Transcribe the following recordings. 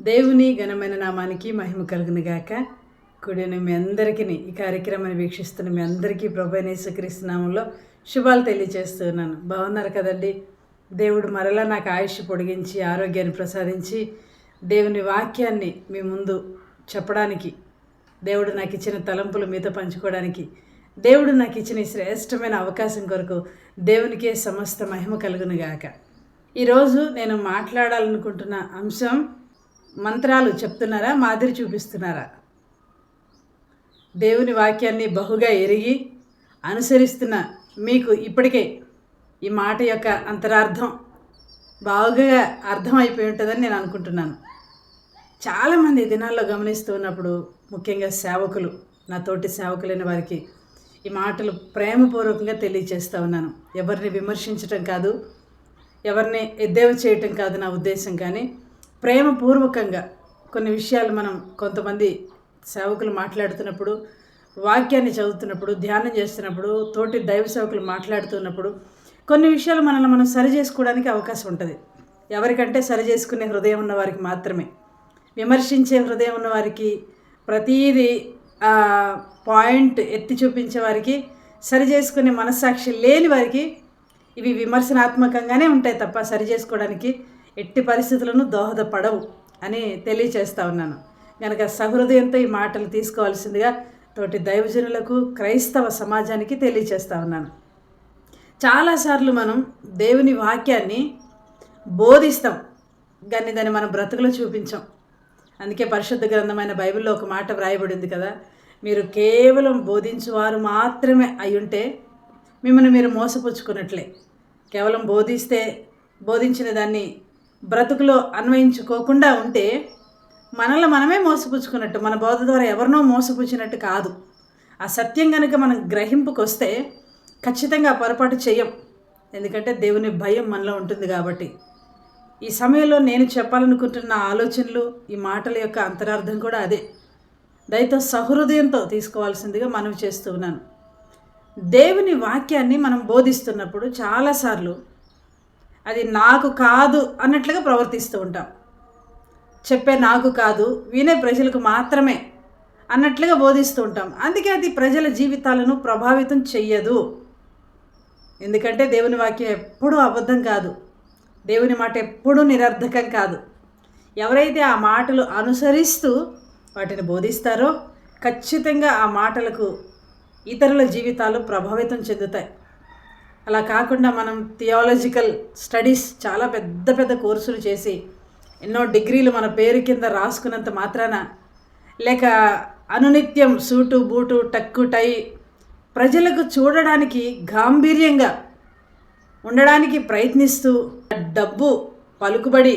దేవుని ఘనమైన నామానికి మహిమ కలుగును గాక. కూడిన మీ అందరికీ ఈ కార్యక్రమాన్ని వీక్షిస్తున్న మీ అందరికీ ప్రభు నామంలో శుభాలు తెలియజేస్తున్నాను. బాగున్నారు కదండి? దేవుడు మరలా నాకు ఆయుష్ పొడిగించి ఆరోగ్యాన్ని ప్రసాదించి దేవుని వాక్యాన్ని మీ ముందు చెప్పడానికి దేవుడు నాకు ఇచ్చిన తలంపులు మీతో పంచుకోవడానికి దేవుడు నాకు ఇచ్చిన శ్రేష్టమైన అవకాశం కొరకు దేవునికే సమస్త మహిమ కలుగును గాక. ఈరోజు నేను మాట్లాడాలనుకుంటున్న అంశం మంత్రాలు చెప్తున్నారా మాదిరి చూపిస్తున్నారా? దేవుని వాక్యాన్ని బహుగా ఎరిగి అనుసరిస్తున్న మీకు ఇప్పటికే ఈ మాట యొక్క అంతరార్థం బాగా అర్థమైపోయి ఉంటుందని నేను అనుకుంటున్నాను. చాలామంది దినాల్లో గమనిస్తూ ఉన్నప్పుడు ముఖ్యంగా సేవకులు నా తోటి సేవకులైన వారికి ఈ మాటలు ప్రేమపూర్వకంగా తెలియచేస్తూ ఉన్నాను. ఎవరిని విమర్శించటం కాదు ఎవరిని ఎద్దేవ చేయటం కాదు నా ఉద్దేశం కానీ ప్రేమపూర్వకంగా కొన్ని విషయాలు మనం కొంతమంది సేవకులు మాట్లాడుతున్నప్పుడు వాక్యాన్ని చదువుతున్నప్పుడు ధ్యానం చేస్తున్నప్పుడు తోటి దైవ సేవకులు మాట్లాడుతున్నప్పుడు కొన్ని విషయాలు మనల్ని మనం సరి చేసుకోవడానికి అవకాశం ఉంటుంది. ఎవరికంటే సరి చేసుకునే హృదయం ఉన్న వారికి మాత్రమే. విమర్శించే హృదయం ఉన్న వారికి ప్రతీది పాయింట్ ఎత్తి చూపించే వారికి సరి చేసుకునే మనస్సాక్షి లేని వారికి ఇవి విమర్శనాత్మకంగానే ఉంటాయి తప్ప సరి చేసుకోవడానికి ఎట్టి పరిస్థితులను దోహదపడవు అని తెలియచేస్తా ఉన్నాను. కనుక సహృదయంతో ఈ మాటలు తీసుకోవాల్సిందిగా తోటి దైవజనులకు క్రైస్తవ సమాజానికి తెలియచేస్తా ఉన్నాను. చాలాసార్లు మనం దేవుని వాక్యాన్ని బోధిస్తాం కానీ దాన్ని మనం బ్రతుకులో చూపించాం. అందుకే పరిశుద్ధ గ్రంథమైన బైబిల్లో ఒక మాట వ్రాయబడింది కదా మీరు కేవలం బోధించువారు మాత్రమే అయ్యుంటే మిమ్మల్ని మీరు మోసపుచ్చుకున్నట్లే. కేవలం బోధిస్తే బోధించిన దాన్ని బ్రతుకులో అన్వయించుకోకుండా ఉంటే మనల్ని మనమే మోసపుచ్చుకున్నట్టు మన బోధ ద్వారా ఎవరినో మోసపుచ్చినట్టు కాదు. ఆ సత్యం కనుక మనం గ్రహింపుకొస్తే ఖచ్చితంగా పొరపాటు చెయ్యం. ఎందుకంటే దేవుని భయం మనలో ఉంటుంది కాబట్టి. ఈ సమయంలో నేను చెప్పాలనుకుంటున్న ఆలోచనలు ఈ మాటల యొక్క అంతరార్థం కూడా అదే. దయతో సహృదయంతో తీసుకోవాల్సిందిగా మనవి చేస్తూ ఉన్నాను. దేవుని వాక్యాన్ని మనం బోధిస్తున్నప్పుడు చాలాసార్లు అది నాకు కాదు అన్నట్లుగా ప్రవర్తిస్తూ ఉంటాం. చెప్పే నాకు కాదు వినే ప్రజలకు మాత్రమే అన్నట్లుగా బోధిస్తూ ఉంటాం. అందుకే అది ప్రజల జీవితాలను ప్రభావితం చెయ్యదు. ఎందుకంటే దేవుని వాక్యం ఎప్పుడూ అబద్ధం కాదు. దేవుని మాట ఎప్పుడూ నిరర్ధకం కాదు. ఎవరైతే ఆ మాటలు అనుసరిస్తూ వాటిని బోధిస్తారో ఖచ్చితంగా ఆ మాటలకు ఇతరుల జీవితాలు ప్రభావితం చెందుతాయి. అలా కాకుండా మనం థియాలజికల్ స్టడీస్ చాలా పెద్ద పెద్ద కోర్సులు చేసి ఎన్నో డిగ్రీలు మన పేరు కింద రాసుకున్నంత మాత్రాన లేక అనునిత్యం సూటు బూటు టక్కు టై ప్రజలకు చూడడానికి గాంభీర్యంగా ఉండడానికి ప్రయత్నిస్తూ డబ్బు పలుకుబడి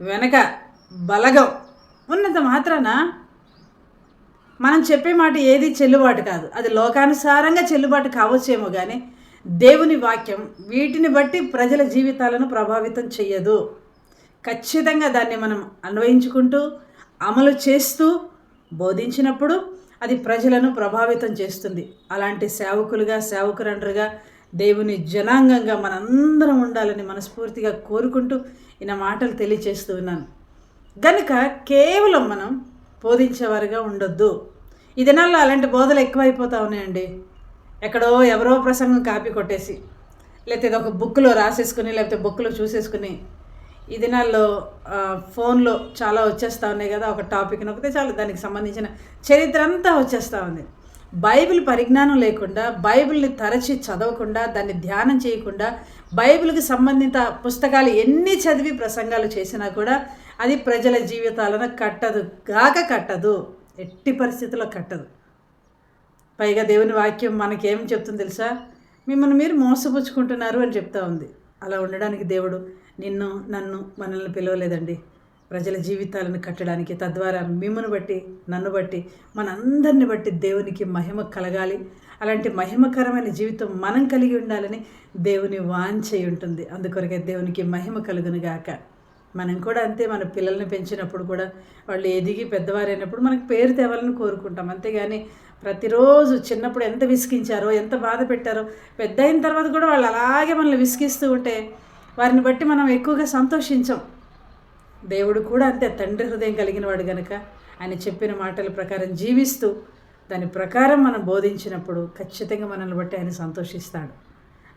వెనక బలగం ఉన్నంత మాత్రాన మనం చెప్పే మాట ఏది చెల్లుబాటు కాదు. అది లోకానుసారంగా చెల్లుబాటు కావచ్చేమో కానీ దేవుని వాక్యం వీటిని బట్టి ప్రజల జీవితాలను ప్రభావితం చేయదు ఖచ్చితంగా దాన్ని మనం అన్వయించుకుంటూ అమలు చేస్తూ బోధించినప్పుడు అది ప్రజలను ప్రభావితం చేస్తుంది. అలాంటి సేవకులుగా సేవకురండ్రుగా దేవుని జనాంగంగా మనందరం ఉండాలని మనస్ఫూర్తిగా కోరుకుంటూ ఈయన మాటలు తెలియచేస్తూ ఉన్నాను. గనుక కేవలం మనం బోధించేవారుగా ఉండొద్దు. ఈ దినాల్లో అలాంటి బోధలు ఎక్కువైపోతూ ఉన్నాయండి. ఎక్కడో ఎవరో ప్రసంగం కాపీ కొట్టేసి లేకపోతే ఇది ఒక బుక్లో రాసేసుకుని లేకపోతే బుక్లో చూసేసుకుని ఈ దినాల్లో ఫోన్లో చాలా వచ్చేస్తూ ఉన్నాయి కదా ఒక టాపిక్ నొక్కితే చాలు దానికి సంబంధించిన చరిత్ర అంతా వచ్చేస్తూ ఉంది. బైబిల్ పరిజ్ఞానం లేకుండా బైబిల్ని తరచి చదవకుండా దాన్ని ధ్యానం చేయకుండా బైబిల్కి సంబంధిత పుస్తకాలు ఎన్ని చదివి ప్రసంగాలు చేసినా కూడా అది ప్రజల జీవితాలను కట్టదు గాక కట్టదు ఎట్టి పరిస్థితుల్లో కట్టదు. పైగా దేవుని వాక్యం మనకేం చెప్తుంది తెలుసా? మిమ్మల్ని మీరు మోసపుచ్చుకుంటున్నారు అని చెప్తా ఉంది. అలా ఉండడానికి దేవుడు నిన్ను నన్ను మనల్ని పిలవలేదండి. ప్రజల జీవితాలను కట్టడానికి తద్వారా మిమ్మల్ని బట్టి నన్ను బట్టి మనందరిని బట్టి దేవునికి మహిమ కలగాలి. అలాంటి మహిమకరమైన జీవితం మనం కలిగి ఉండాలని దేవుని వాంఛై ఉంటుంది. అందుకొరకే దేవునికి మహిమ కలుగును గాక. మనం కూడా అంతే మన పిల్లల్ని పెంచినప్పుడు కూడా వాళ్ళు ఎదిగి పెద్దవారైనప్పుడు మనకు పేరు తేవాలని కోరుకుంటాం. అంతేగాని ప్రతిరోజు చిన్నప్పుడు ఎంత విసిగించారో ఎంత బాధ పెట్టారో పెద్ద అయిన తర్వాత కూడా వాళ్ళు అలాగే మనల్ని విసిగిస్తూ ఉంటే వారిని బట్టి మనం ఎక్కువగా సంతోషించం. దేవుడు కూడా అంతే తండ్రి హృదయం కలిగిన వాడు గనుక ఆయన చెప్పిన మాటల ప్రకారం జీవిస్తూ దాని ప్రకారం మనం బోధించినప్పుడు ఖచ్చితంగా మనల్ని బట్టి ఆయన సంతోషిస్తాడు.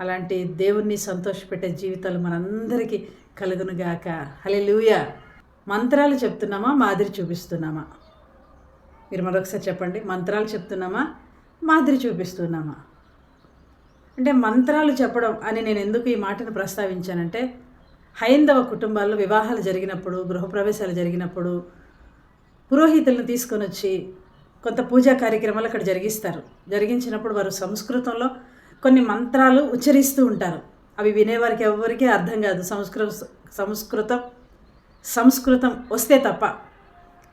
అలాంటి దేవుణ్ణి సంతోషపెట్టే జీవితాలు మనందరికీ కలుగునుగాక. హలెలూయ మంత్రాలు చెప్తున్నామా? మాదిరి చూపిస్తున్నామా? మీరు మరొకసారి చెప్పండి. మంత్రాలు చెప్తున్నామా? మాదిరి చూపిస్తున్నామా? అంటే మంత్రాలు చెప్పడం అని నేను ఎందుకు ఈ మాటను ప్రస్తావించానంటే హైందవ కుటుంబాల్లో వివాహాలు జరిగినప్పుడు గృహప్రవేశాలు జరిగినప్పుడు పురోహితులను తీసుకొని వచ్చి కొంత పూజా కార్యక్రమాలు అక్కడ జరిగిస్తారు. జరిగించినప్పుడు వారు సంస్కృతంలో కొన్ని మంత్రాలు ఉచ్చరిస్తూ ఉంటారు. అవి వినేవారికి ఎవరికీ అర్థం కాదు. సంస్కృత సంస్కృతం సంస్కృతం వస్తే తప్ప.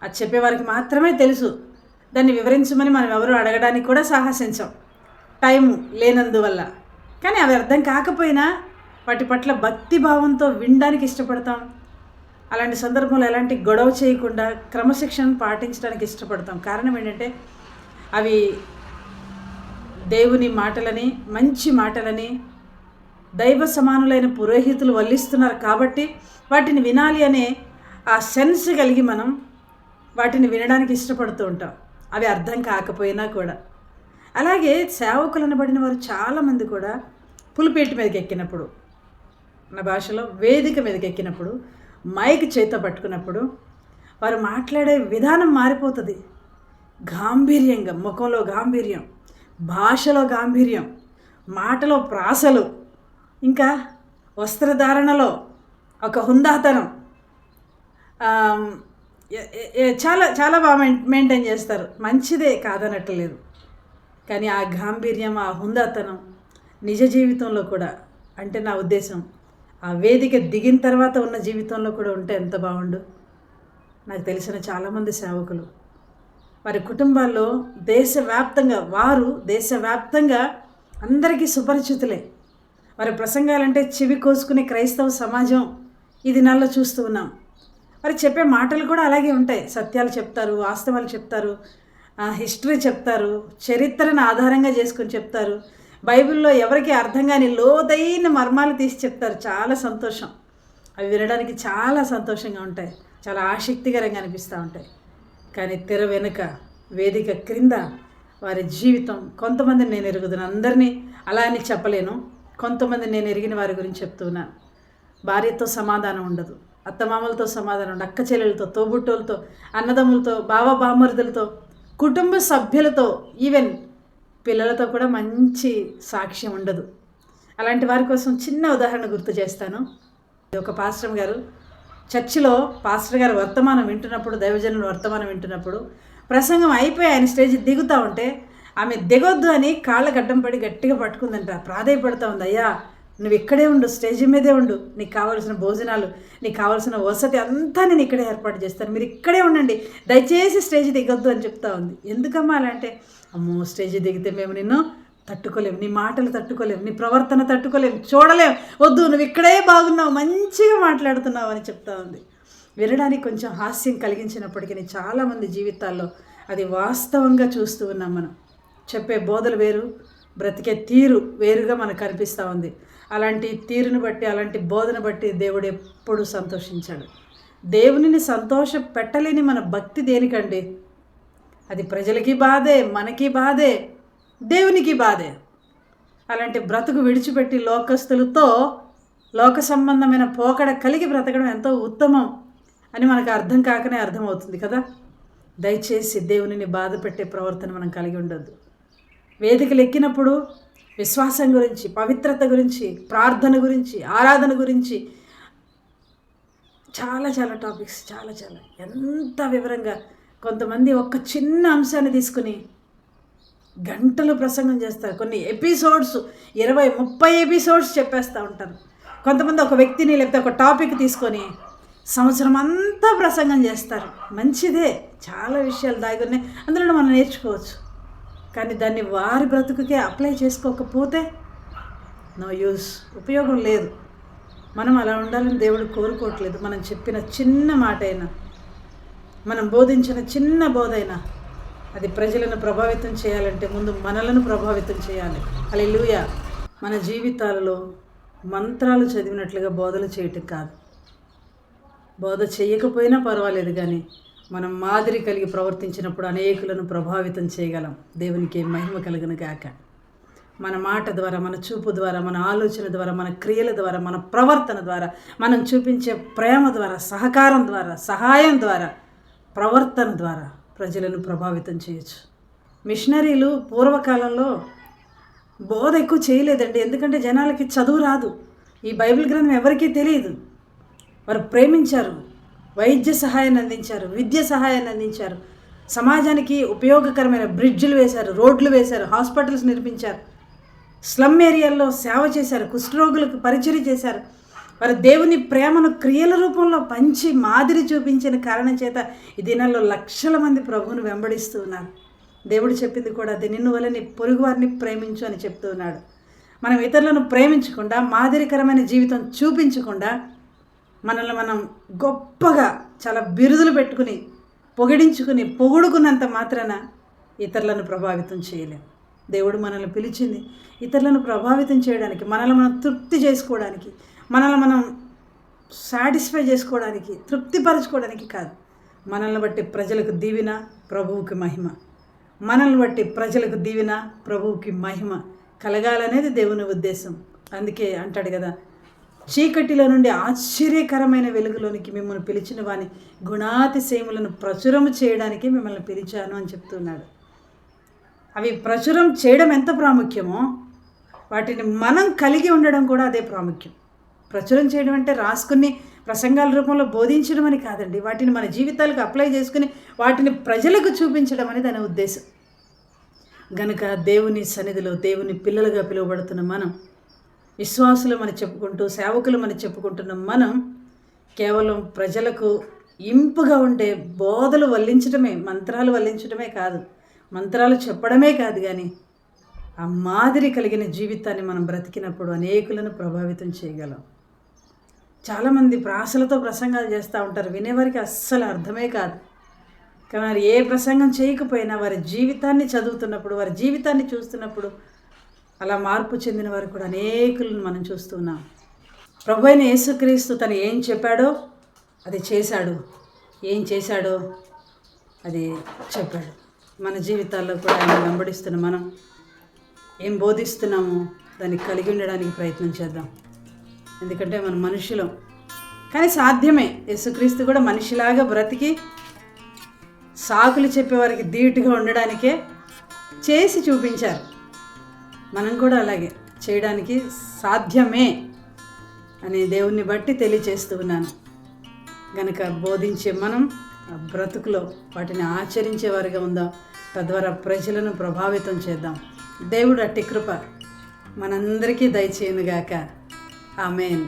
అది చెప్పేవారికి మాత్రమే తెలుసు. దాన్ని వివరించమని మనం ఎవరు అడగడానికి కూడా సాహసించాం. టైం లేనందువల్ల. కానీ అవి అర్థం కాకపోయినా వాటి పట్ల భక్తి భావంతో వినడానికి ఇష్టపడతాం. అలాంటి సందర్భంలో ఎలాంటి గొడవ చేయకుండా క్రమశిక్షణ పాటించడానికి ఇష్టపడతాం. కారణం ఏంటంటే అవి దేవుని మాటలని మంచి మాటలని దైవ సమానులైన పురోహితులు వల్లిస్తున్నారు కాబట్టి వాటిని వినాలి అనే ఆ సెన్స్ కలిగి మనం వాటిని వినడానికి ఇష్టపడుతూ ఉంటాం. అవి అర్థం కాకపోయినా కూడా. అలాగే సేవకులు అనబడిన వారు చాలామంది కూడా పులిపేట మీదకి ఎక్కినప్పుడు మన భాషలో వేదిక మీదకి ఎక్కినప్పుడు మైక్ చేత పట్టుకున్నప్పుడు వారు మాట్లాడే విధానం మారిపోతుంది. గాంభీర్యంగా ముఖంలో గాంభీర్యం భాషలో గాంభీర్యం మాటలో ప్రాసలు ఇంకా వస్త్రధారణలో ఒక హుందాతనం. చాలా చాలా బాగా మెయింటైన్ చేస్తారు. మంచిదే కాదనట్లేదు. కానీ ఆ గాంభీర్యం ఆ హుందాతనం నిజ జీవితంలో కూడా అంటే నా ఉద్దేశం ఆ వేదిక దిగిన తర్వాత ఉన్న జీవితంలో కూడా ఉంటే ఎంత బాగుండు. నాకు తెలిసిన చాలామంది సేవకులు. వారి కుటుంబాల్లో దేశవ్యాప్తంగా వారు దేశవ్యాప్తంగా అందరికీ సుపరిచితులే. వారి ప్రసంగాలంటే చెవి కోసుకునే క్రైస్తవ సమాజం ఈ దినాల్లో చూస్తూ ఉన్నాం. మరి చెప్పే మాటలు కూడా అలాగే ఉంటాయి. సత్యాలు చెప్తారు వాస్తవాలు చెప్తారు హిస్టరీ చెప్తారు చరిత్రను ఆధారంగా చేసుకొని చెప్తారు. బైబిల్లో ఎవరికి అర్థం కాని లోతైన మర్మాలు తీసి చెప్తారు. చాలా సంతోషం. అవి వినడానికి చాలా సంతోషంగా ఉంటాయి. చాలా ఆసక్తికరంగా అనిపిస్తూ ఉంటాయి. కానీ తెర వెనుక వేదిక క్రింద వారి జీవితం కొంతమందిని నేను ఎరుగుతున్నాను అందరినీ అలా అని చెప్పలేను. కొంతమంది నేను ఎరిగిన వారి గురించి చెప్తున్నాను భార్యతో సమాధానం ఉండదు. అత్తమామలతో సమాధానం ఉండదు. అక్క చెల్లెలతో తోబుట్టోలతో అన్నదమ్ములతో బావ బామరుదులతో కుటుంబ సభ్యులతో ఈవెన్ పిల్లలతో కూడా మంచి సాక్ష్యం ఉండదు. అలాంటి వారి కోసం చిన్న ఉదాహరణ గుర్తు చేస్తాను. ఒక పాస్టర్ గారు. చర్చిలో పాస్టర్ గారు వర్తమానం వింటున్నప్పుడు దైవజనులు వర్తమానం వింటున్నప్పుడు ప్రసంగం అయిపోయి ఆయన స్టేజ్ దిగుతూ ఉంటే ఆమె దిగొద్దు అని కాళ్ళ గడ్డం పడి గట్టిగా పట్టుకుందంట. ప్రాధాయపడుతూ ఉంది. అయ్యా నువ్వు ఇక్కడే ఉండు స్టేజ్ మీదే ఉండు. నీకు కావాల్సిన భోజనాలు నీకు కావాల్సిన వసతి అంతా నేను ఇక్కడే ఏర్పాటు చేస్తాను. మీరు ఇక్కడే ఉండండి. దయచేసి స్టేజ్ దిగొద్దు అని చెప్తా ఉంది. ఎందుకమ్మా అలా అంటే అమ్మో స్టేజ్ దిగితే మేము నిన్ను తట్టుకోలేం. నీ మాటలు తట్టుకోలేం. నీ ప్రవర్తన తట్టుకోలేం. చూడలేం. వద్దు నువ్వు ఇక్కడే బాగున్నావు మంచిగా మాట్లాడుతున్నావు అని చెప్తా ఉంది. వినడానికి కొంచెం హాస్యం కలిగించినప్పటికీ చాలామంది జీవితాల్లో అది వాస్తవంగా చూస్తూ ఉన్నాం మనం. చెప్పే బోధలు వేరు బ్రతికే తీరు వేరుగా మనకు కనిపిస్తూ ఉంది. అలాంటి తీరును బట్టి అలాంటి బోధన బట్టి దేవుడు ఎప్పుడు సంతోషించాడు. దేవునిని సంతోష పెట్టలేని మన భక్తి దేనికండి? అది ప్రజలకి బాధే మనకి బాధే దేవునికి బాధే. అలాంటి బ్రతుకు విడిచిపెట్టి లోకస్తులతో లోక సంబంధమైన పోకడ కలిగి బ్రతకడం ఎంతో ఉత్తమం అని మనకు అర్థం కాకనే అర్థమవుతుంది కదా? దయచేసి దేవునిని బాధ పెట్టే ప్రవర్తన మనం కలిగి ఉండొద్దు. వేదికలు ఎక్కినప్పుడు విశ్వాసం గురించి పవిత్రత గురించి ప్రార్థన గురించి ఆరాధన గురించి చాలా చాలా టాపిక్స్ చాలా చాలా. ఎంత వివరంగా కొంతమంది ఒక చిన్న అంశాన్ని తీసుకుని గంటలు ప్రసంగం చేస్తారు. కొన్ని ఎపిసోడ్స్ ఇరవై ముప్పై ఎపిసోడ్స్ చెప్పేస్తూ ఉంటారు. కొంతమంది ఒక వ్యక్తిని లేకపోతే ఒక టాపిక్ తీసుకొని సంవత్సరం అంతా ప్రసంగం చేస్తారు. మంచిదే. చాలా విషయాలు దాగి ఉన్నాయి. అందులో మనం నేర్చుకోవచ్చు. కానీ దాన్ని వారి బ్రతుకుకే అప్లై చేసుకోకపోతే నో యూస్ ఉపయోగం లేదు. మనం అలా ఉండాలని దేవుడు కోరుకోవట్లేదు. మనం చెప్పిన చిన్న మాట అయినా మనం బోధించిన చిన్న బోధైనా అది ప్రజలను ప్రభావితం చేయాలంటే ముందు మనలను ప్రభావితం చేయాలి. అలెలుయ మన జీవితాలలో మంత్రాలు చదివినట్లుగా బోధలు చేయటం కాదు. బోధ చేయకపోయినా పర్వాలేదు కానీ మనం మాదిరి కలిగి ప్రవర్తించినప్పుడు అనేకులను ప్రభావితం చేయగలం. దేవునికి మహిమ కలుగును గాక. మన మాట ద్వారా మన చూపు ద్వారా మన ఆలోచన ద్వారా మన క్రియల ద్వారా మన ప్రవర్తన ద్వారా మనం చూపించే ప్రేమ ద్వారా సహకారం ద్వారా సహాయం ద్వారా ప్రవర్తన ద్వారా ప్రజలను ప్రభావితం చేయొచ్చు. మిషనరీలు పూర్వకాలంలో బోధ ఎక్కువ చేయలేదండి. ఎందుకంటే జనాలకి చదువు రాదు. ఈ బైబిల్ గ్రంథం ఎవరికీ తెలియదు. వారు ప్రేమించారు. వైద్య సహాయాన్ని అందించారు విద్య సహాయాన్ని అందించారు. సమాజానికి ఉపయోగకరమైన బ్రిడ్జ్లు వేశారు రోడ్లు వేశారు హాస్పిటల్స్ నిర్మించారు. స్లమ్ ఏరియాల్లో సేవ చేశారు కుష్ఠరోగులకు పరిచయం చేశారు. వారు దేవుని ప్రేమను క్రియల రూపంలో పంచి మాదిరి చూపించిన కారణం చేత ఈ దినాల్లో లక్షల మంది ప్రభువును వెంబడిస్తూ ఉన్నారు. దేవుడు చెప్పింది కూడా అది నిన్ను వల్ల నీ పొరుగు వారిని ప్రేమించు అని చెప్తూ ఉన్నాడు. మనం ఇతరులను ప్రేమించకుండా మాదిరికరమైన జీవితం చూపించకుండా మనల్ని మనం గొప్పగా చాలా బిరుదులు పెట్టుకుని పొగిడించుకుని పొగుడుకున్నంత మాత్రాన ఇతరులను ప్రభావితం చేయలేం. దేవుడు మనల్ని పిలిచింది ఇతరులను ప్రభావితం చేయడానికి మనల్ని మనం తృప్తి చేసుకోవడానికి మనల్ని మనం సాటిస్ఫై చేసుకోవడానికి తృప్తిపరచుకోవడానికి కాదు. మనల్ని బట్టి ప్రజలకు దీవిన ప్రభువుకి మహిమ. మనల్ని బట్టి ప్రజలకు దీవిన ప్రభువుకి మహిమ కలగాలనేది దేవుని ఉద్దేశం. అందుకే అంటాడు కదా చీకటిలో నుండి ఆశ్చర్యకరమైన వెలుగులోనికి మిమ్మల్ని పిలిచిన వాని గుణాతిశయములను ప్రచురం చేయడానికి మిమ్మల్ని పిలిచాను అని చెప్తున్నాడు. అవి ప్రచురం చేయడం ఎంత ప్రాముఖ్యమో వాటిని మనం కలిగి ఉండడం కూడా అదే ప్రాముఖ్యం. ప్రచురం చేయడం అంటే రాసుకుని ప్రసంగాల రూపంలో బోధించడం అని కాదండి. వాటిని మన జీవితాలకు అప్లై చేసుకుని వాటిని ప్రజలకు చూపించడం అని దాని ఉద్దేశం. గనుక దేవుని సన్నిధిలో దేవుని పిల్లలుగా పిలువబడుతున్న మనం విశ్వాసులమని చెప్పుకుంటూ సేవకులమని చెప్పుకుంటున్న మనం కేవలం ప్రజలకు ఇంపుగా ఉండే బోధలు వల్లించడమే మంత్రాలు వల్లించడమే కాదు మంత్రాలు చెప్పడమే కాదు కానీ ఆ మాదిరి కలిగిన జీవితాన్ని మనం బ్రతికినప్పుడు అనేకులను ప్రభావితం చేయగలం. చాలామంది ప్రాసలతో ప్రసంగాలు చేస్తూ ఉంటారు వినేవారికి అస్సలు అర్థమే కాదు. కానీ వారు ఏ ప్రసంగం చేయకపోయినా వారి జీవితాన్ని చదువుతున్నప్పుడు వారి జీవితాన్ని చూస్తున్నప్పుడు అలా మార్పు చెందిన వారు కూడా అనేకులను మనం చూస్తున్నాం ప్రభు అయిన యేసుక్రీస్తు తను ఏం చెప్పాడో అది చేశాడు. ఏం చేశాడో అది చెప్పాడు. మన జీవితాల్లో కూడా ఆయన వెంబడిస్తున్న మనం ఏం బోధిస్తున్నామో దాన్ని కలిగి ఉండడానికి ప్రయత్నం చేద్దాం. ఎందుకంటే మన మనుషులం. కానీ సాధ్యమే. యేసుక్రీస్తు కూడా మనిషిలాగా బ్రతికి సాకులు చెప్పేవారికి ధీటుగా ఉండడానికే చేసి చూపించారు. మనం కూడా అలాగే చేయడానికి సాధ్యమే అని దేవుణ్ణి బట్టి తెలియచేస్తూ ఉన్నాను. గనక బోధించే మనం బ్రతుకులో వాటిని ఆచరించేవారిగా ఉందాం. తద్వారా ప్రజలను ప్రభావితం చేద్దాం. దేవుడు అట్టి కృప మనందరికీ దయచేయనుగాక. ఆమెన్.